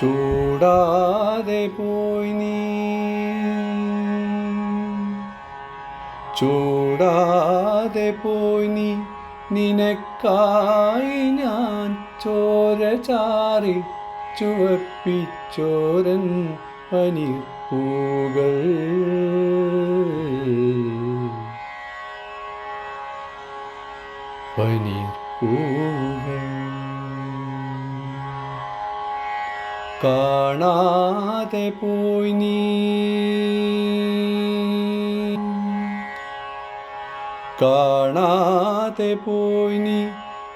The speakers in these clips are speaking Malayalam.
ചൂടാതെ പോയി നീ. ചൂടാതെ പോയി നീ. നിനക്കായി ഞാൻ ചോര ചാറി ചുവപ്പിച്ചോരൻ പനിപ്പൂകൾ. പനിപ്പൂകൾ. കാണാതെ പോയി നീ. കാണാതെ പോയി നീ.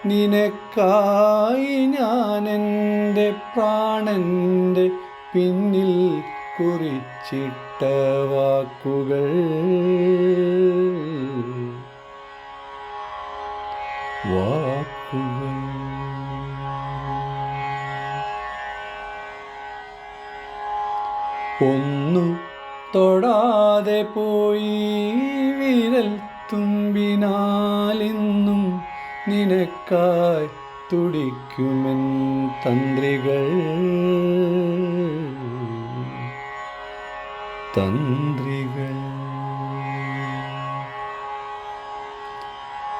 നിനക്കായി ഞാനെന്റെ പ്രാണന്റെ പിന്നിൽ കുറിച്ചിട്ട വാക്കുകൾ. വാക്കുകൾ ഒന്നു തൊടാതെ പോയി വിരൽ തുമ്പിനാലിന്നും നിനക്കായി തുടിക്കുമെൻ തന്ത്രികൾ. തന്ത്രികൾ.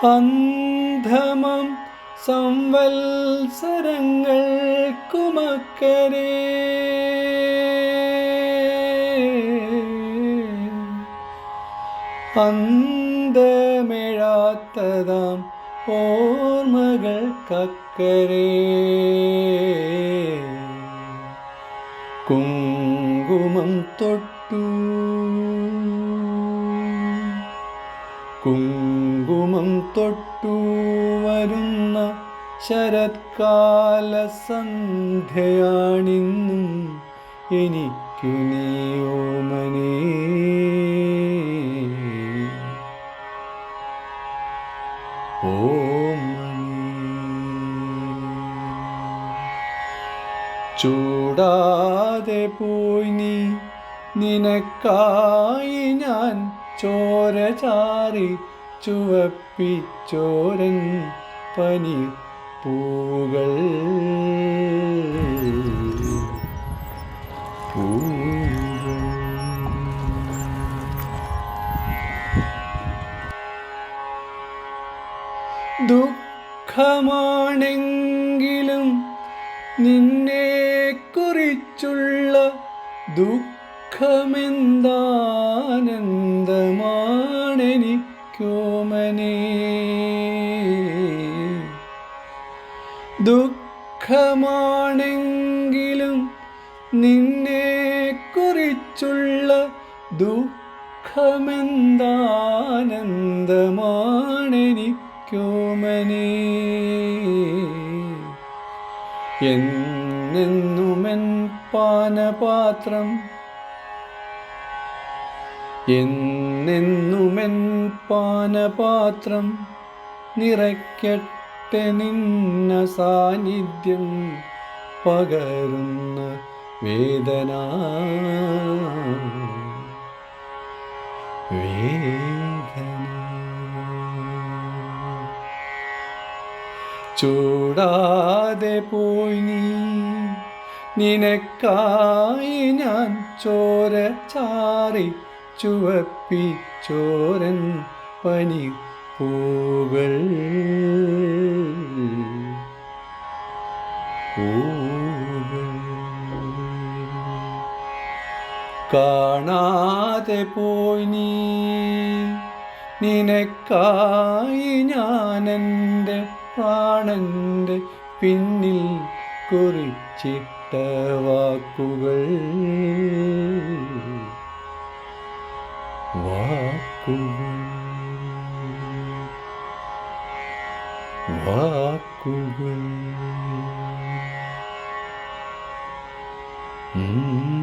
അന്ധമം സംവത്സരങ്ങൾക്കുമക്കരേ അന്തമിഴാത്തതാം ഓർമ്മകൾക്കക്കരേ കുങ്കുമം തൊട്ടു. കുങ്കുമം തൊട്ടു വരുന്ന ശരത്കാല സന്ധ്യയാണിന്നും എനിക്ക് നീ ചൂടാതെ പോയി നീ. നിനക്കായി ഞാൻ ചോര ചാറി ചുവപ്പിച്ചോരൻ പനി പൂകൾ ദുഃഖമാണെങ്കിലും നിന്നെ കുറിച്ചുള്ള ദുഃഖമെന്താനന്ദമാണെനിക്കോമനേ. ദുഃഖമാണെങ്കിലും നിന്നെ കുറിച്ചുള്ള ദുഃഖമെന്താനന്ദമാണെനിക്കോമനേ. എന്നെന്നുമെൻ പാനപാത്രം. എന്നെന്നുമെൻ പാനപാത്രം. നിറയ്ക്കട്ടെ നിന്ന സാന്നിധ്യം. പകരുന്ന വേദന. വേദന. ചൂടാതെ പോയി നീ. നിനക്കായി ഞാൻ ചോര ചാറി ചുവപ്പി ചോരൻ പനി പൂകൾ കാണാതെ പോയി നീ. നിനക്കായി ഞാൻ ആണെന്റെ പിന്നിൽ കുറിച്ചിട്ട വാക്കുകൾ. വാക്കുകൾ. വാക്കുകൾ. Mm-hmm.